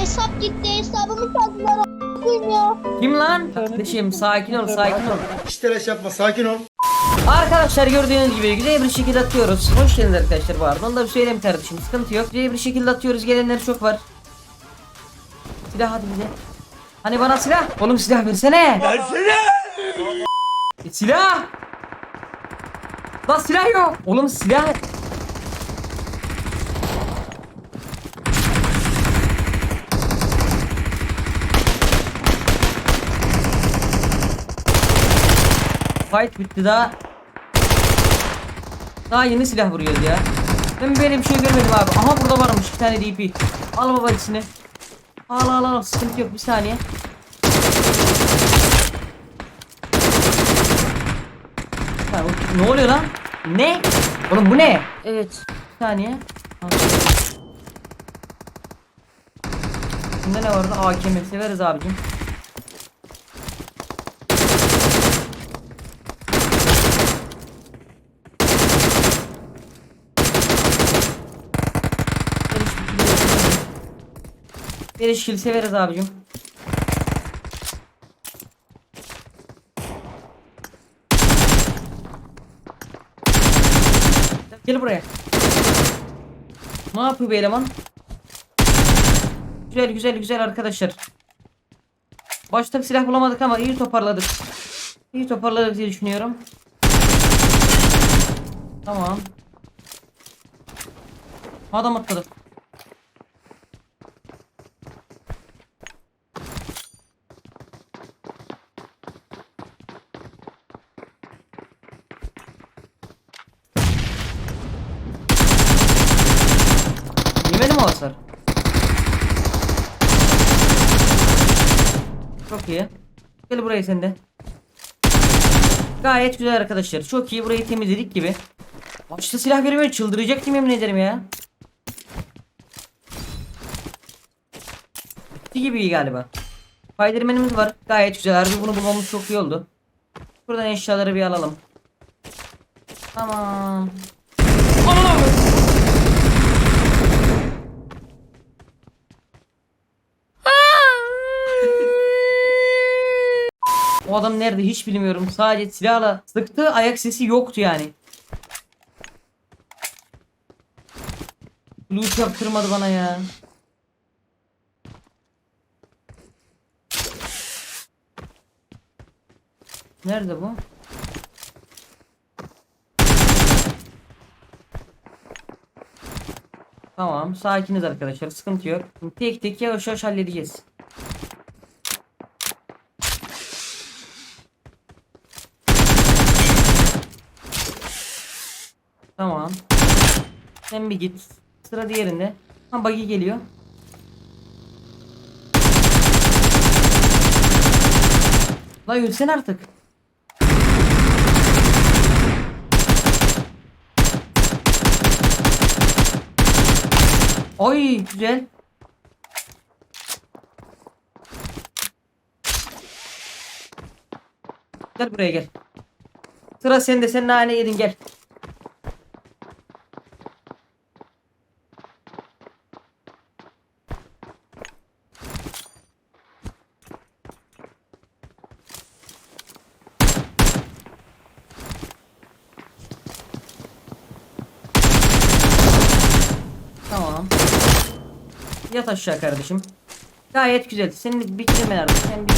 hesap gitti hesabımı çaldılar a**ayım ya. Kim lan? Kardeşim sakin ol sakin ol. Hiç telaş yapma sakin ol. Arkadaşlar gördüğünüz gibi güzel bir şekilde atıyoruz. Hoş geldiniz arkadaşlar bu arada. Onu da bir söyleyeyim kardeşim. Sıkıntı yok. Güzel bir şekilde atıyoruz. Gelenler çok var. Silah hadi bize. Hani bana silah? Oğlum silah versene. Versene. E, silah. Lan silah yok. Oğlum silah. Fight bitti daha. Daha yeni silah vuruyoruz ya. Ben böyle bir şey görmedim abi. Aha burada varmış iki tane DP. Al baba ikisini. Al al al sıkıntı yok bir saniye. O- ne oluyor lan? Ne? Oğlum bu ne? Evet. Bir saniye. Bunda ne vardı? AKM severiz abicim. Beleş kill severiz abicim. Gel buraya. Ne yapıyor bu eleman? Güzel güzel güzel arkadaşlar. Başta silah bulamadık ama iyi toparladık. İyi toparladık diye düşünüyorum. Tamam. Adam atladı. Yemedi mi o hasar? Çok iyi. Gel buraya sen. Gayet güzel arkadaşlar. Çok iyi burayı temizledik gibi. Başta silah veremiyor. Çıldıracaktım yemin ederim ya. Bitti gibi iyi galiba. Spiderman'imiz var. Gayet güzel. Harbi bunu bulmamız çok iyi oldu. Buradan eşyaları bir alalım. Tamam. O adam nerede hiç bilmiyorum. Sadece silahla sıktığı ayak sesi yoktu yani. Loot yaptırmadı bana ya. Nerede bu? Tamam, sakiniz arkadaşlar. Sıkıntı yok. Tek tek yavaş yavaş halledeceğiz. Tamam. Sen bir git. Sıra diğerinde. Ha buggy geliyor. La yürüsene artık. Oy güzel. Gel buraya gel. Sıra sende sen nane yedin gel. Tamam. Yat aşağı kardeşim. Gayet güzel. Senin artık. Sen bir.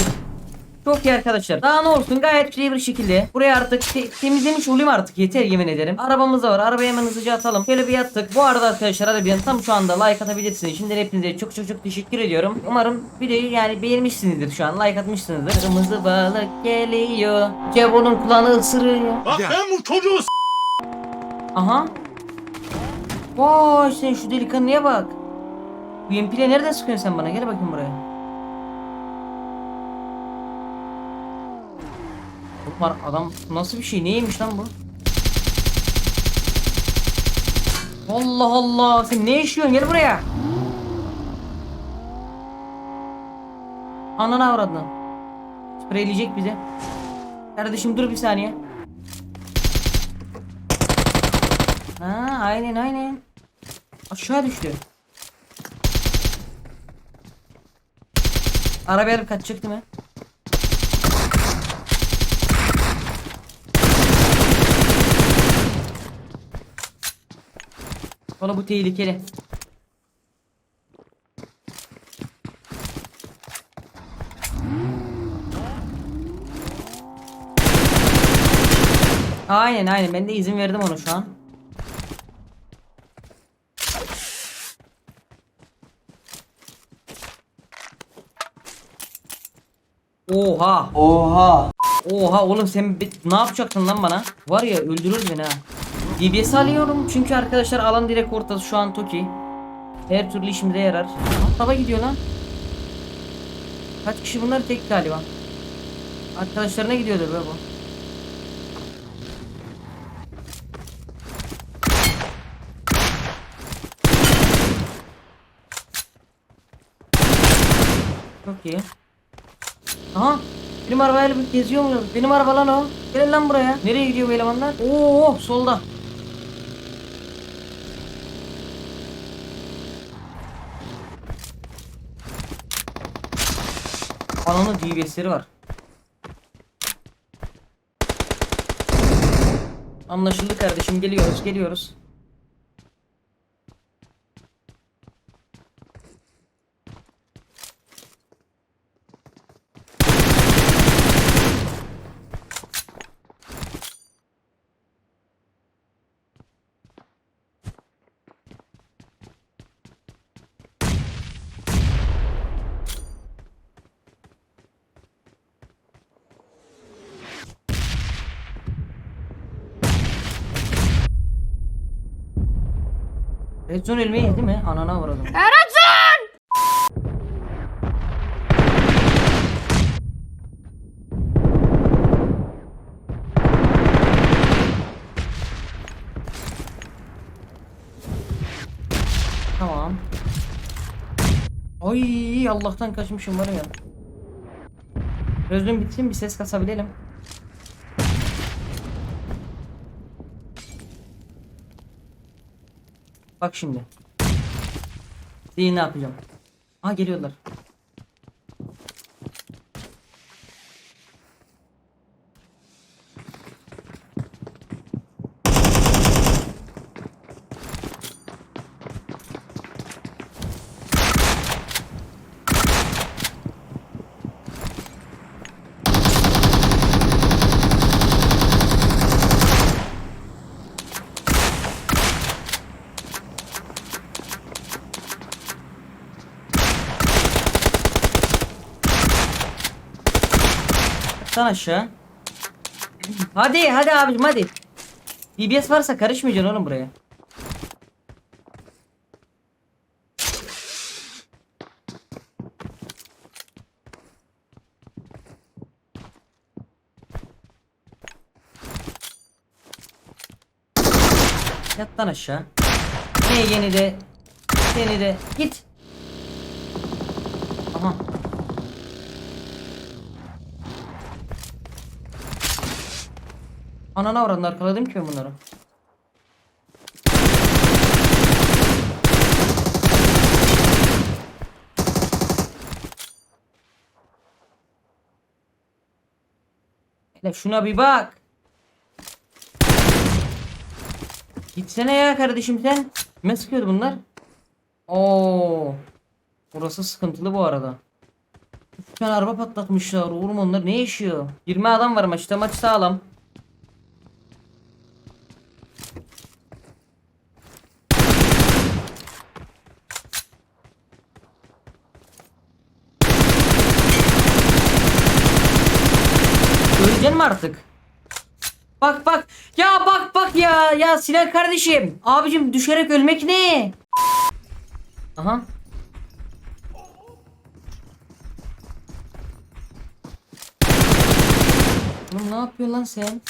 Çok iyi arkadaşlar. Daha ne olsun gayet güzel bir şekilde. Buraya artık te- temizlemiş olayım artık yeter yemin ederim. Arabamız da var. Arabayı hemen hızlıca atalım. Şöyle bir yattık. Bu arada arkadaşlar bir tam şu anda like atabilirsiniz. Şimdi hepinize çok çok çok teşekkür ediyorum. Umarım videoyu yani beğenmişsinizdir şu an. Like atmışsınızdır. Kırmızı balık geliyor. Cebonun kulağını ısırıyor. Bak ben bu çocuğu Aha. Vay sen şu delikanlıya bak. UMP ile nereden sıkıyorsun sen bana? Gel bakayım buraya. Var adam nasıl bir şey? Neymiş lan bu? Allah Allah sen ne işiyorsun? Gel buraya. Ananı avradını. Spreyleyecek bize. Kardeşim dur bir saniye. Ha aynen aynen. Aşağı düştü. Arabaya alıp kaçacak değil mi? Valla bu tehlikeli. Aynen aynen ben de izin verdim ona şu an. Oha. Oha. Oha oğlum sen bi- ne yapacaktın lan bana? Var ya öldürür beni ha. DBS alıyorum çünkü arkadaşlar alan direkt ortası şu an Toki. Her türlü işimize yarar. Tava gidiyor lan. Kaç kişi bunlar tek galiba. Arkadaşlarına gidiyordur be bu. Çok iyi. Aha. Benim arabayla geziyor mu? Benim araba lan o. Gelin lan buraya. Nereye gidiyor bu elemanlar? Oo solda. Ananın DBS'leri var. Anlaşıldı kardeşim geliyoruz geliyoruz. Red Zone ölmeyi yedi mi? Anana vuralım. Tamam. Ay Allah'tan kaçmışım var ya. Gözüm bitsin bir ses kasabilelim. Bak şimdi. Değil ne yapacağım. Aa geliyorlar. Sen aşağı. Hadi hadi abicim hadi. DBS varsa karışmayacaksın oğlum buraya. Yat lan aşağı. Ne yeni de seni de git. Aha. Anana oranla arkaladım ki ben bunları. Hele şuna bir bak. Gitsene ya kardeşim sen. Kime sıkıyordu bunlar? Oo. Burası sıkıntılı bu arada. Üç tane araba patlatmışlar. Oğlum onlar ne yaşıyor? 20 adam var maçta. Maç sağlam. Öleceksin mi artık? Bak bak. Ya bak bak ya. Ya Sinan kardeşim. Abicim düşerek ölmek ne? Aha. Oğlum ne yapıyorsun lan sen?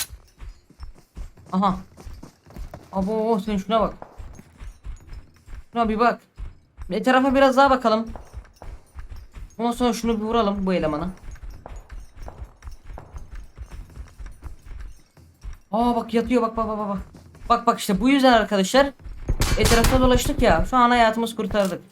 Aha. Abo sen şuna bak. Şuna bir bak. Etrafa biraz daha bakalım. Ondan sonra şunu bir vuralım bu elemana. Aa bak yatıyor bak bak bak bak. Bak bak işte bu yüzden arkadaşlar etrafta dolaştık ya. Şu an hayatımız kurtardık.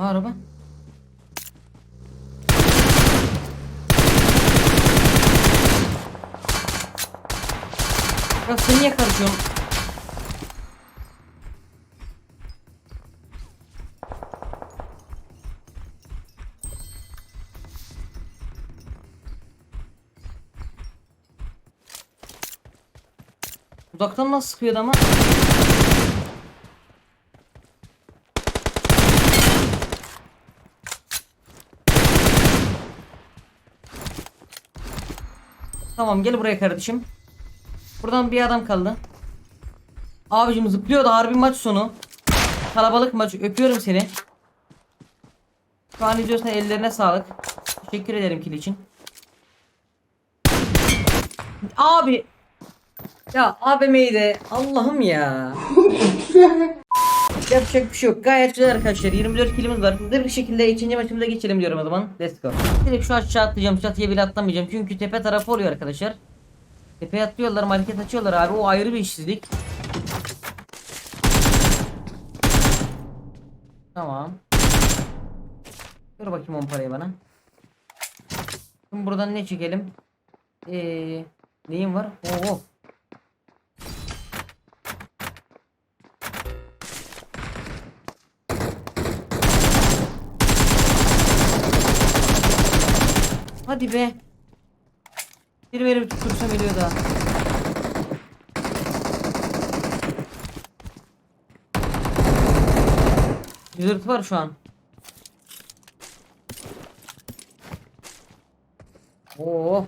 Ha, araba. Ya sen niye karışıyorsun? Uzaktan nasıl sıkıyordu ama? Tamam gel buraya kardeşim. Buradan bir adam kaldı. Abicim zıplıyor da harbi maç sonu. Kalabalık maç. Öpüyorum seni. Şu an izliyorsan ellerine sağlık. Teşekkür ederim kill için. Abi. Ya AVM'yi de Allah'ım ya. Yapacak bir şey yok. Gayet güzel arkadaşlar. 24 kilimiz var. Hızlı bir şekilde ikinci maçımıza geçelim diyorum o zaman. Let's go. Direkt şu aşağı atlayacağım. Çatıya bile atlamayacağım. Çünkü tepe tarafı oluyor arkadaşlar. Tepeye atlıyorlar. Market açıyorlar abi. O ayrı bir işsizlik. Tamam. Dur bakayım on parayı bana. Şimdi buradan ne çekelim? Eee neyim var? Oo. Hadi be. Bir beni tutursam geliyor daha. Zırt var şu an. Oo.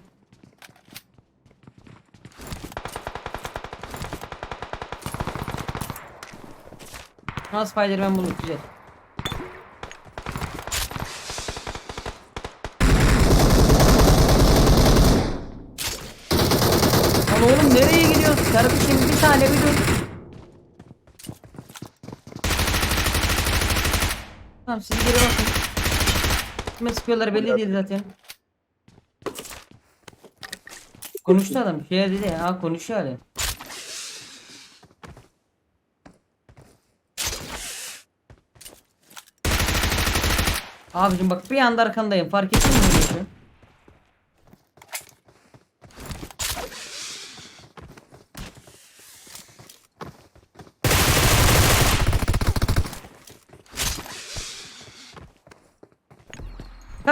Ha Spider-Man bulduk güzel. Lan oğlum gidiyorsun? Kardeşim bir tane bir dur. Tamam siz geri bakın. Kime sıkıyorlar belli değil zaten. Konuştu adam. Şey dedi. Ha konuşuyor hala. Abicim bak bir anda arkandayım. Fark ettin mi bu işi?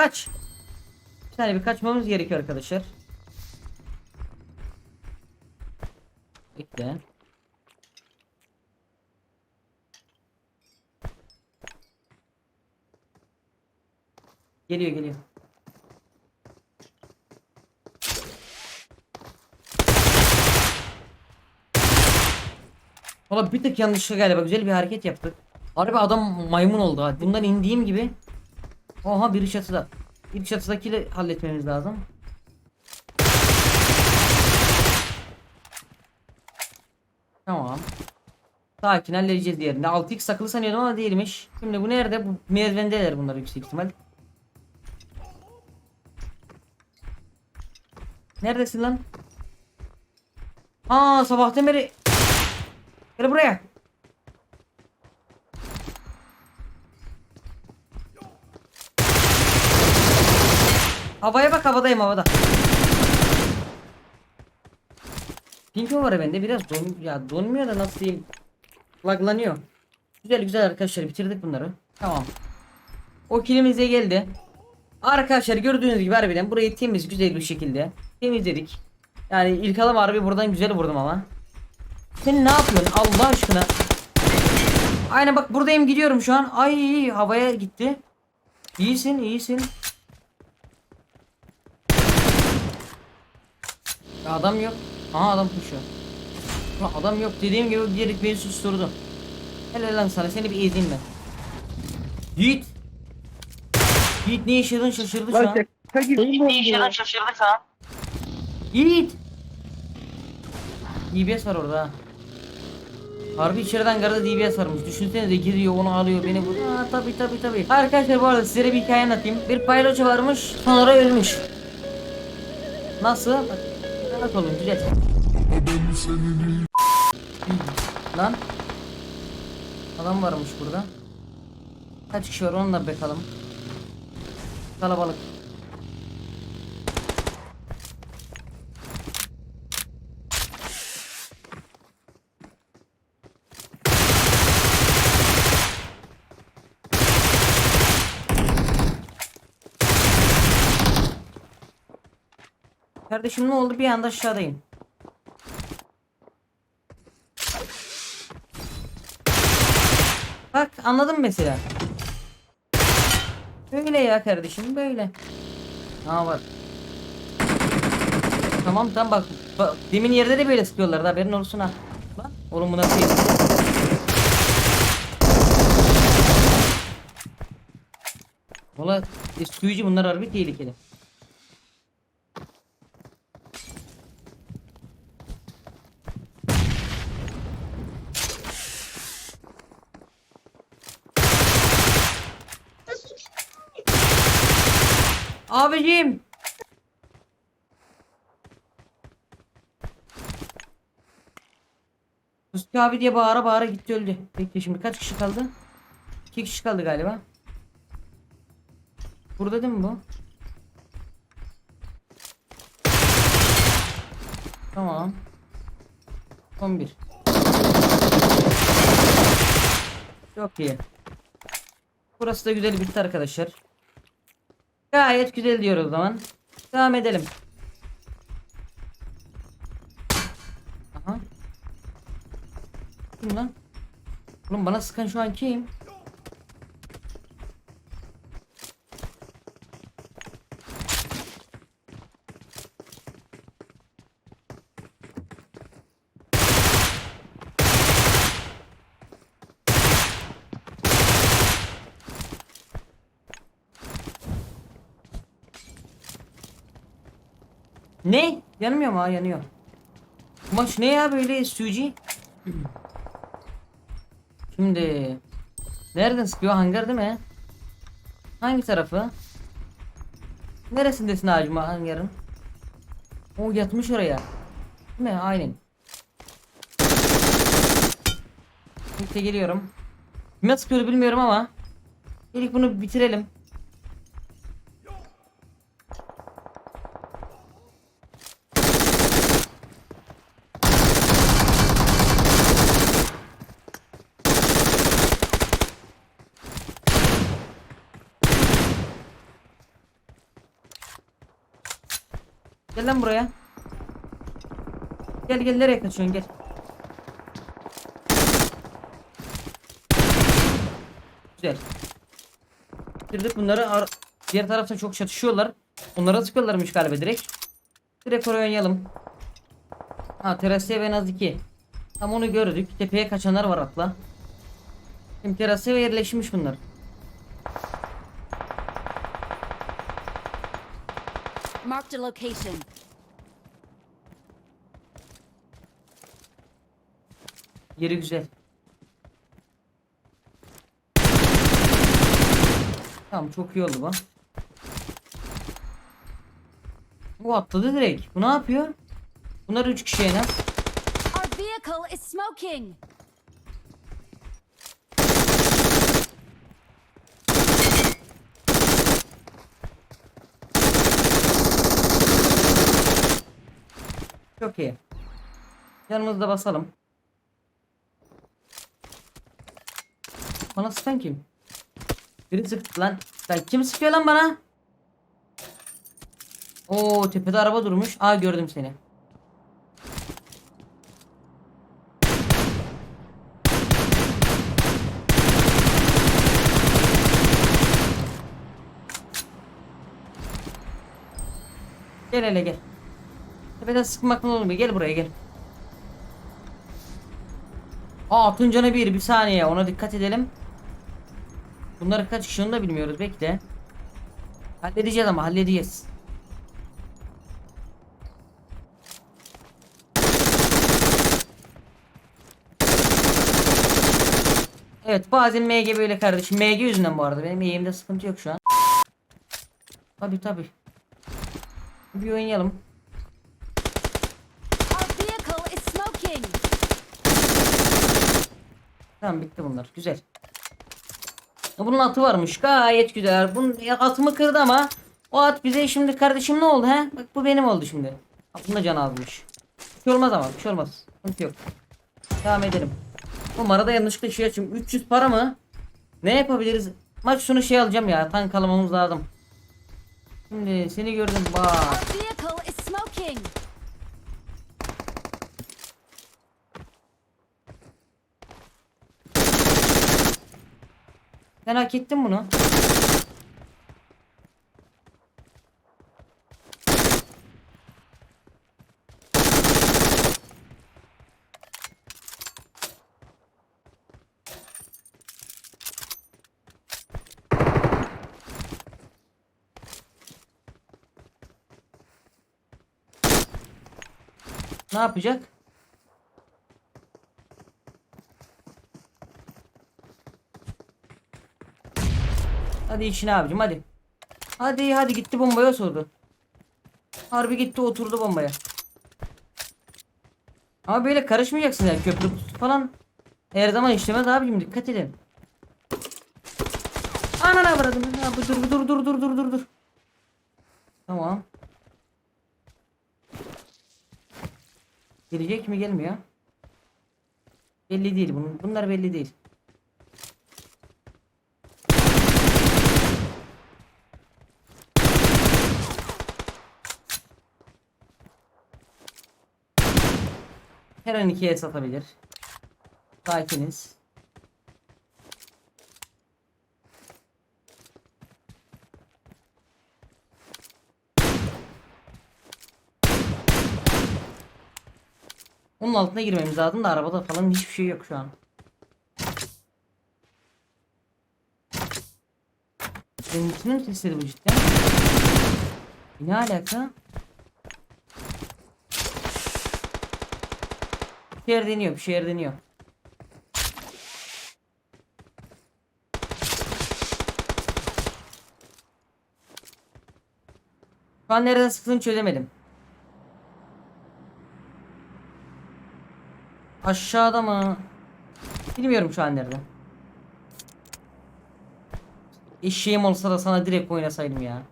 Kaç. Bir saniye bir kaçmamız gerekiyor arkadaşlar. Bekle. Geliyor geliyor. Valla bir tık yanlışlıkla galiba güzel bir hareket yaptık. Harbi adam maymun oldu. Bundan indiğim gibi. Oha biri çatıda. İlk çatıdakiyle halletmemiz lazım. Tamam. Sakin halledeceğiz diğerini. 6x sakılı sanıyordum ama değilmiş. Şimdi bu nerede? Bu merdivendeler bunlar yüksek ihtimal. Neredesin lan? Aa sabahtan beri Gel buraya. Havaya bak havadayım havada. Pink var bende biraz don ya donmuyor da nasıl diyeyim. Laglanıyor. Güzel güzel arkadaşlar bitirdik bunları. Tamam. O kilimize geldi. Arkadaşlar gördüğünüz gibi harbiden burayı temiz güzel bir şekilde temizledik. Yani ilk adım harbi buradan güzel vurdum ama. Sen ne yapıyorsun Allah aşkına? Aynen bak buradayım gidiyorum şu an. Ay havaya gitti. İyisin iyisin. Ya adam yok. Aha adam koşuyor. Ulan adam yok dediğim gibi direkt beni susturdu. Helal lan sana seni bir ezeyim ben. Yiğit. Yiğit ne yaşadın şaşırdı şu an. şaşırdık ha. Yiğit. DBS var orada. ha. Harbi içeriden garda DBS varmış. Düşünsenize giriyor onu alıyor beni bu. Aa tabi tabi tabi. Arkadaşlar bu arada size bir hikaye anlatayım. Bir paylocu varmış sonra ölmüş. Nasıl? Bak, Rahat olun güzel. Lan. Adam varmış burada. Kaç kişi var onunla bakalım. Kalabalık. Kardeşim ne oldu bir anda aşağıdayım. Bak anladım mesela. Böyle ya kardeşim böyle. Ha var. Tamam tamam bak, bak demin yerde de böyle sıkıyorlardı haberin olsun ha. Lan oğlum bu nasıl yedi? Valla suyucu bunlar harbi tehlikeli. Abicim. Musti abi diye bağıra bağıra gitti öldü. Bekle şimdi kaç kişi kaldı? İki kişi kaldı galiba. Burada değil mi bu? Tamam. 11. Çok iyi. Burası da güzel bitti arkadaşlar. Gayet güzel diyoruz o zaman. Devam edelim. Aha. Kim lan? Oğlum bana sıkan şu an kim? Ne? Yanmıyor mu? Ha yanıyor. Maç ne ya böyle suyucu? Şimdi nereden sıkıyor? Hangar değil mi? Hangi tarafı? Neresindesin acaba hangarın? O yatmış oraya. Değil mi? Aynen. Birlikte geliyorum. Kime sıkıyordu bilmiyorum ama. İlk bunu bitirelim. Gel lan buraya. Gel gel nereye kaçıyorsun gel. Güzel. Bitirdik bunları. Ar- Diğer tarafta çok çatışıyorlar. Onlara sıkıyorlarmış galiba direkt. Direkt oraya oynayalım. Ha terasiye en az iki. Tam onu gördük. Tepeye kaçanlar var atla. Şimdi terasiye yerleşmiş bunlar. Marked a location. Yeri güzel. Tamam çok iyi oldu bu. Bu atladı direkt. Bu ne yapıyor? Bunlar 3 kişi en az. Our vehicle is smoking. Çok iyi. Yanımızda basalım. Bana sıkan kim? Biri sıktı lan. Lan kim sıkıyor lan bana? Oo tepede araba durmuş. Aa gördüm seni. Gel hele gel. Tepeden sıkmak ne olmuyor? Gel buraya gel. Aa Tuncana bir bir saniye ona dikkat edelim. Bunları kaç kişi onu da bilmiyoruz bekle. Halledeceğiz ama halledeceğiz. Evet bazen MG böyle kardeşim. MG yüzünden bu arada. Benim eğimde sıkıntı yok şu an. Tabi tabi. Bir oynayalım. Our vehicle is smoking. Tamam bitti bunlar. Güzel. Bunun atı varmış. Gayet güzel. Bunun atımı kırdı ama o at bize şimdi kardeşim ne oldu he? Bak bu benim oldu şimdi. Bunda da can almış. Bir şey olmaz ama bir şey olmaz. Sıkıntı yok. Devam edelim. Bu arada yanlışlıkla şey açayım. 300 para mı? Ne yapabiliriz? Maç sonu şey alacağım ya. Tank almamız lazım. Şimdi seni gördüm bak. Our vehicle is smoking. Sen hak ettin bunu. Ne yapacak? Hadi işine abicim hadi. Hadi hadi gitti bombaya oturdu. Harbi gitti oturdu bombaya. Ama böyle karışmayacaksın yani köprü falan. Her zaman işlemez abicim dikkat edin. Anana vurdum. Ha, dur dur dur dur dur dur dur. Tamam. Gelecek mi gelmiyor? Belli değil bunun. Bunlar belli değil. Her an ikiye satabilir. Sakiniz. Onun altına girmemiz lazım da arabada falan hiçbir şey yok şu an. Benim içine mi sesledi bu cidden? Ne alaka? Şeyler deniyor, bir şeyler deniyor. Şu an nereden sıktığını çözemedim. Aşağıda mı? Bilmiyorum şu an nerede. Eşeğim olsa da sana direkt oynasaydım ya.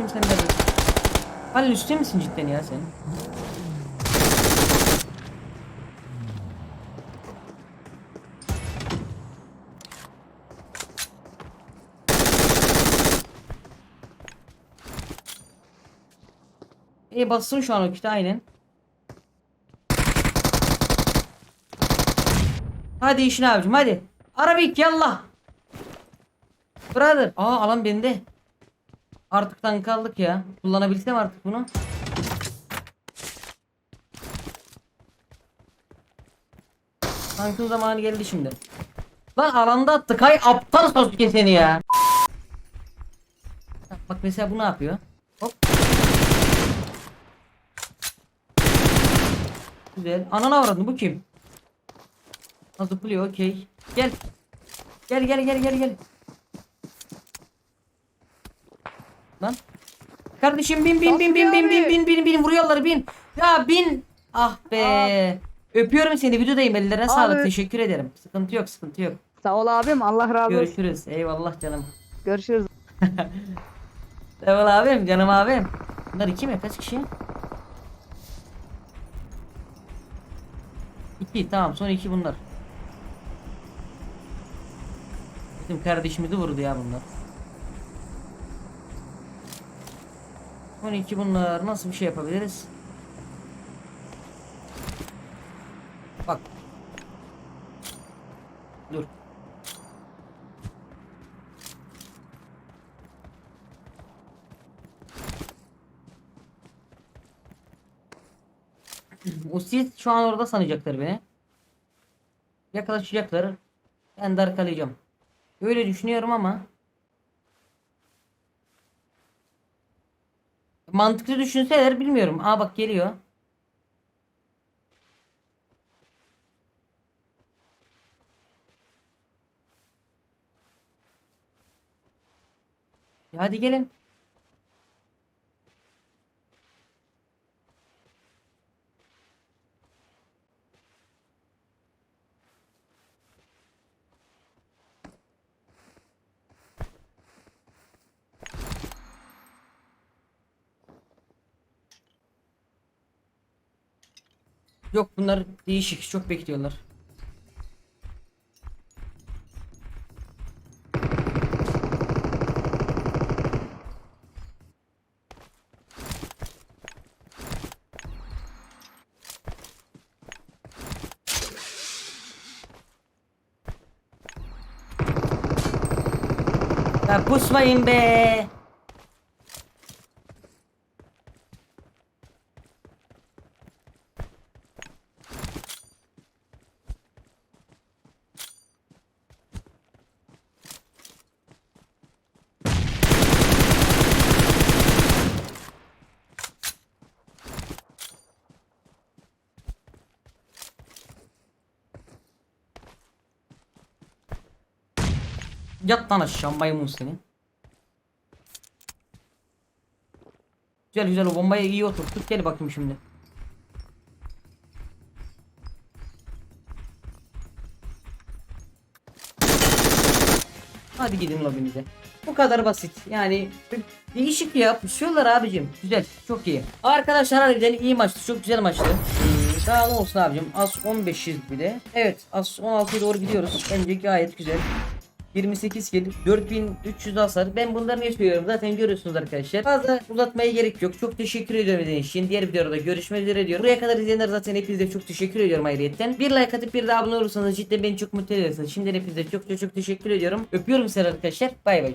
Kimsenin de Halil üstte misin cidden ya sen? İyi bassın şu an o kiti aynen. Hadi işine abicim hadi. Arabik yallah. Brother. Aa alan bende. Artık tank aldık ya. Kullanabilsem artık bunu. Tankın zamanı geldi şimdi. Lan alanda attık hay aptal Sasuke seni ya. Bak mesela bu ne yapıyor? Hop. Güzel. Anana avradın bu kim? Zıplıyor okey. Gel. Gel gel gel gel gel. Lan. Kardeşim bin bin bin bin bin bin bin bin bin vuruyorlar bin. Ya bin. Ah be. Öpüyorum seni videodayım ellerine sağlık teşekkür ederim. Sıkıntı yok sıkıntı yok. Sağ ol abim Allah razı olsun. Görüşürüz. Eyvallah canım. Görüşürüz. Eyvallah abim canım abim. Bunlar iki mi? Kaç kişi? İki tamam son iki bunlar. Bizim kardeşimizi vurdu ya bunlar. Son iki bunlar nasıl bir şey yapabiliriz? Bak. Dur. Siz şu an orada sanacaklar beni. Yakalaşacaklar. Ben de arkalayacağım. Öyle düşünüyorum ama. Mantıklı düşünseler bilmiyorum. Aa bak geliyor. Hadi gelin. Yok bunlar değişik çok bekliyorlar. Ya pusmayın be. Yat lan aşağı maymun seni. Güzel güzel o bombayı iyi oturttuk. Gel bakayım şimdi. Hadi gidin lobinize. Bu kadar basit. Yani değişik ya. Pusuyorlar abicim. Güzel. Çok iyi. Arkadaşlar harbiden iyi maçtı. Çok güzel maçtı. Ee, Daha ne olsun abicim. Az 15'iz bir de. Evet. Az 16'ya doğru gidiyoruz. Bence gayet güzel. 28 kill, 4300 hasar. Ben bunları söylüyorum zaten görüyorsunuz arkadaşlar. Fazla uzatmaya gerek yok. Çok teşekkür ediyorum izlediğiniz için. Diğer videoda görüşmek üzere diyorum. Buraya kadar izleyenler zaten hepinize çok teşekkür ediyorum ayrıyetten. Bir like atıp bir de abone olursanız cidden beni çok mutlu edersiniz. Şimdiden hepinize çok çok çok teşekkür ediyorum. Öpüyorum sizleri arkadaşlar. Bay bay.